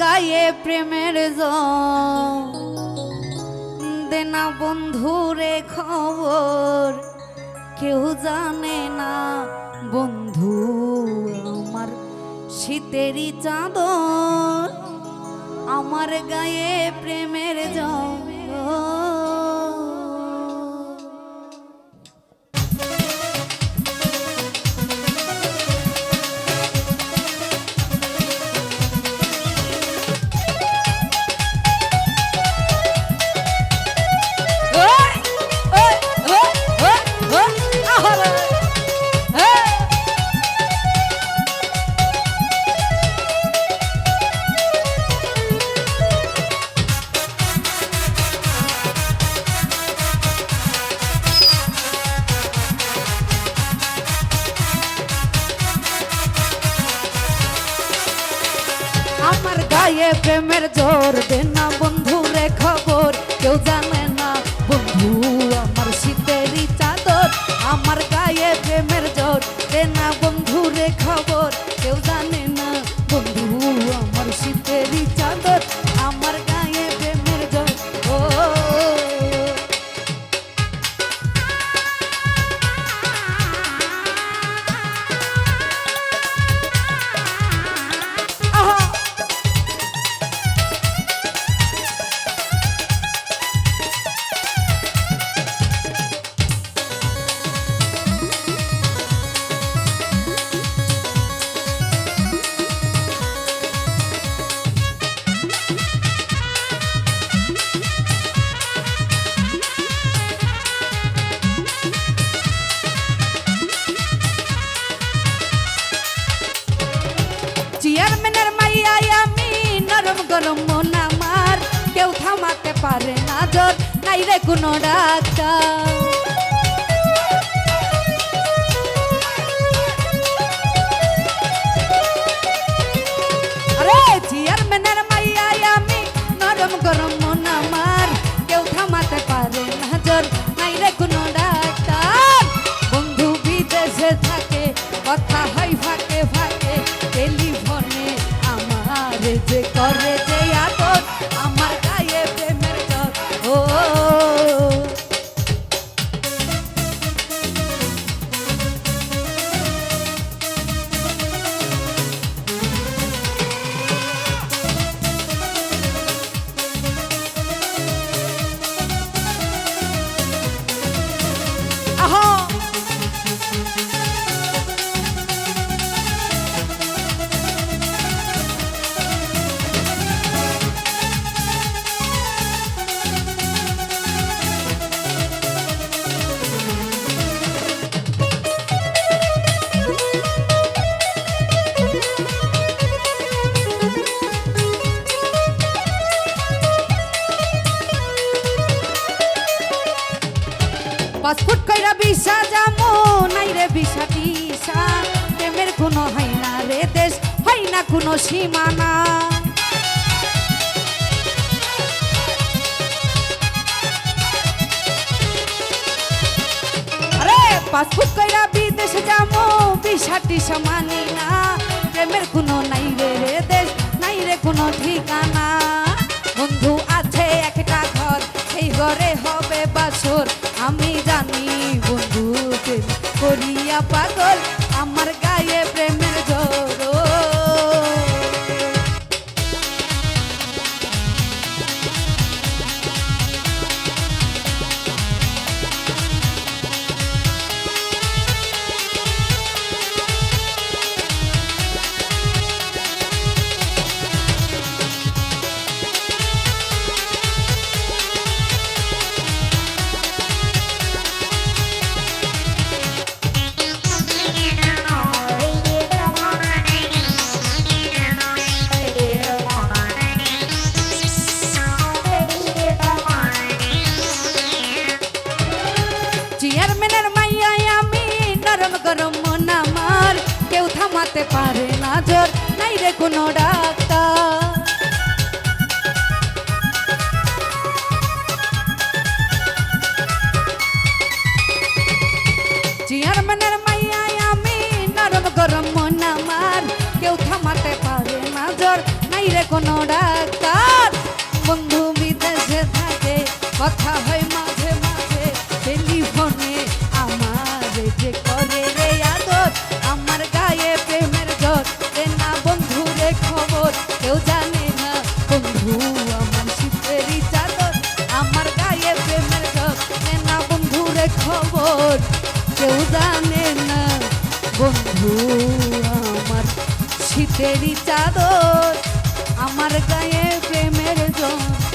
গায়ে প্রেমের দেনা বন্ধুরে খবর, কেউ জানে না বন্ধু আমার শীতেরই চাদর। আমার গায়ে প্রেমের জল গায়ে প্রেমের জোর দে না বন্ধু রে খবর। কেউ জানে না, বন্ধু, আমার শীতেরই চাদর। আমার গায়ে প্রেমের জোর দে না বন্ধু রে খবর। গরম মন আমার। কেউ থামাতে পারে না জোর নাই রে কোনো ডাক্তার। আরে পাসপোর্ট কইরা বিশা যামো নাই রে বিশা টিসা প্রেমের কোনো হয় না রে দেশ, হয় না কোনো সীমানা। পাসপোর্ট কইরা বিদেশে যামো বিশা টিসা মানি না। প্রেমের কোনো নাই কোনো ডাক্তার। চেয়ারম্যানের মাইয়াই আমি নরম গরম মন আমার। কেউ থামাতে পারে না জোর নাই রে কোনো ডাক্তার। বন্ধু বিদেশে থাকে, কথা আমার শীতেরই চাদর আমার গায়ে প্রেমের জ্বর